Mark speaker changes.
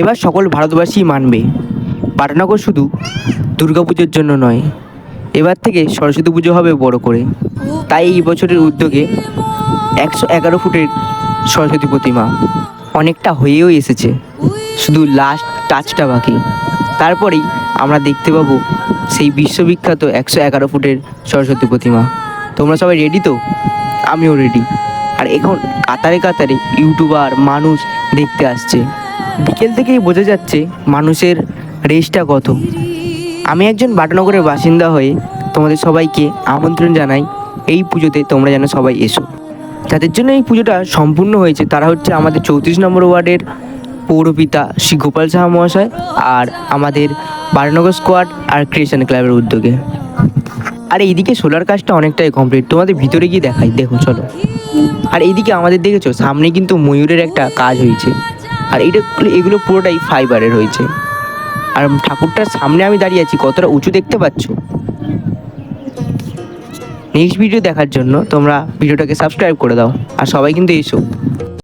Speaker 1: এবার সকল ভারতবাসী মানবে। পাটনগর শুধু দুর্গাপুজোর জন্য নয়, এবার থেকে সরস্বতী পুজো হবে বড় করে। তাই এই বছরের উদ্যোগে একশো এগারো ফুটের সরস্বতী প্রতিমা অনেকটা হয়েও এসেছে। শুধু লাস্ট টাচটা বাকি। তারপরেই আমরা দেখতে পাবো সেই বিশ্ববিখ্যাত একশো এগারো ফুটের সরস্বতী প্রতিমা। তোমরা সবাই রেডি তো? আমিও রেডি আর এখন কাতারে কাতারে ইউটিউবার মানুষ দেখতে আসছে। বিকেল থেকেই বোঝা যাচ্ছে মানুষের রেসটা কত। আমি একজন বাটানগরের বাসিন্দা হয়ে তোমাদের সবাইকে আমন্ত্রণ জানাই, এই পুজোতে তোমরা যেন সবাই এসো। যাদের জন্য এই পুজোটা সম্পূর্ণ হয়েছে তারা হচ্ছে আমাদের চৌত্রিশ নম্বর ওয়ার্ডের পৌরপিতা শ্রী গোপাল সাহা মহাশয় আর আমাদের বারানগর স্কোয়াড আর ক্রিয়েশন ক্লাবের উদ্যোগে। আর এইদিকে সোলার কাজটা অনেকটাই কমপ্লিট, তোমাদের ভিতরে গিয়ে দেখাই, দেখো, চলো। আর এইদিকে আমাদের দেখেছ, সামনে কিন্তু ময়ূরের একটা কাজ হয়েছে। আর এটা এগুলো পুরোটাই ফাইবারের রয়েছে আর ঠাকুরটার সামনে আমি দাঁড়িয়ে আছি, কতটা উঁচু দেখতে পাচ্ছ? নেক্সট ভিডিও দেখার জন্য তোমরা ভিডিওটাকে সাবস্ক্রাইব করে দাও, আর সবাই কিন্তু এসো।